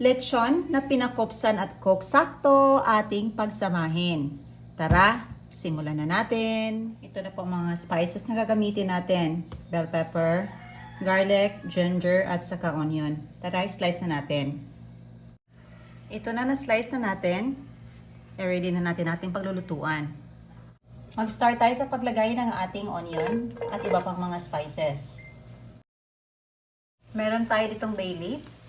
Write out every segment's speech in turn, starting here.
lechon na pinakopsan at coke sakto ating pagsamahin. Tara, simulan na natin. Ito na po mga spices na gagamitin natin. Bell pepper, garlic, ginger, at saka onion. Tara, slice na natin. Ito na na-slice na natin. I-ready na natin ating paglulutuan. Mag-start tayo sa paglagay ng ating onion at iba pang mga spices. Meron tayo ditong bay leaves.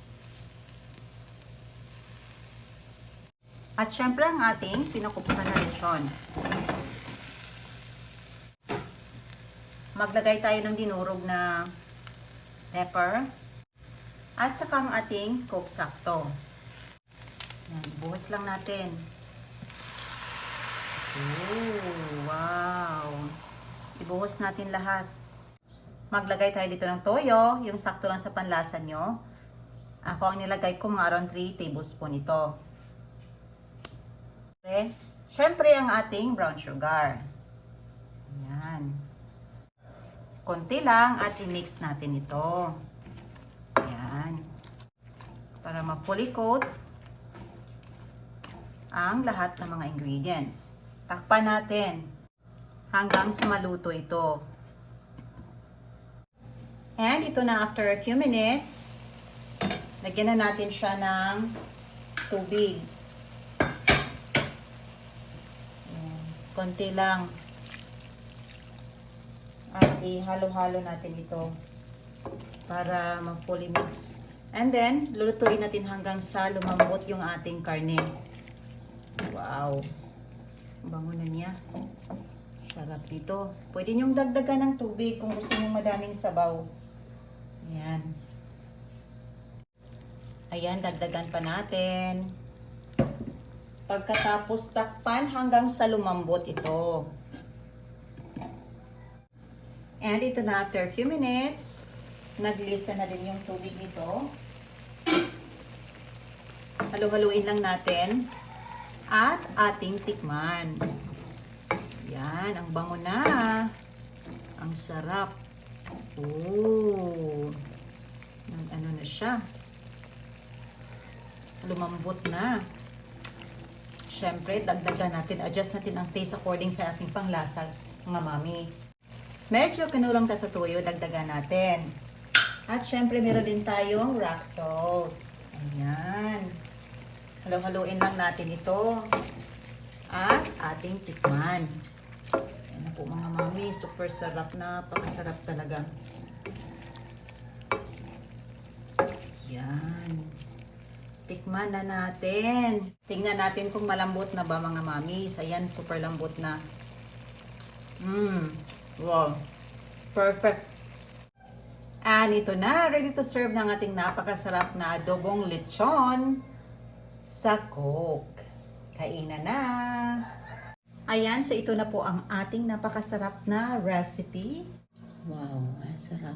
At syempre ang ating pinakupsan na lechon. Maglagay tayo ng dinurog na pepper. At saka ang ating coke sakto. Yan, buhos lang natin. Ooh, wow. Ibuhos natin lahat. Maglagay tayo dito ng toyo, yung sakto lang sa panlasa nyo. Ako ang nilagay ko mga around 3 tablespoon ito. Okay. Siyempre ang ating brown sugar. Ayan. Konti lang at i-mix natin ito. Ayan. Para ma-fully coat ang lahat ng mga ingredients. Takpan natin hanggang sa maluto ito. And ito na after a few minutes, lagyan na natin siya ng tubig. Konti lang. At ihalo-halo natin ito para ma-fully mix. And then, lulutuin natin hanggang sa lumambot yung ating karne. Wow! Bango na niya. Sarap nito. Pwede niyong dagdagan ng tubig kung gusto niyong madaming sabaw. Ayan. Ayan, dagdagan pa natin. Pagkatapos takpan hanggang sa lumambot ito. And ito na after a few minutes, naglisa na din yung tubig nito. Halu-haluin lang natin at ating tikman. Yan, ang bango na. Ang sarap. Oh. Nag ano na siya. Lumambot na. Siyempre, dagdagan natin, adjust natin ang taste according sa ating panglasa, mga mamis. Medyo kinulang ta sa tuyo, dagdagan natin. At syempre, meron din tayong rock salt. Ayan. Halo-haloin lang natin ito. At ating tikman. Ayan na po mga mami. Super sarap na. Pakasarap talaga. Yan. Tikman na natin. Tingnan natin kung malambot na ba mga mami. Ayan, super lambot na. Mmm. Wow. Perfect. And ito na, ready to serve ng ating napakasarap na adobong lechon sa Coke. Kainan na! Ayan, so ito na po ang ating napakasarap na recipe. Wow, ang sarap.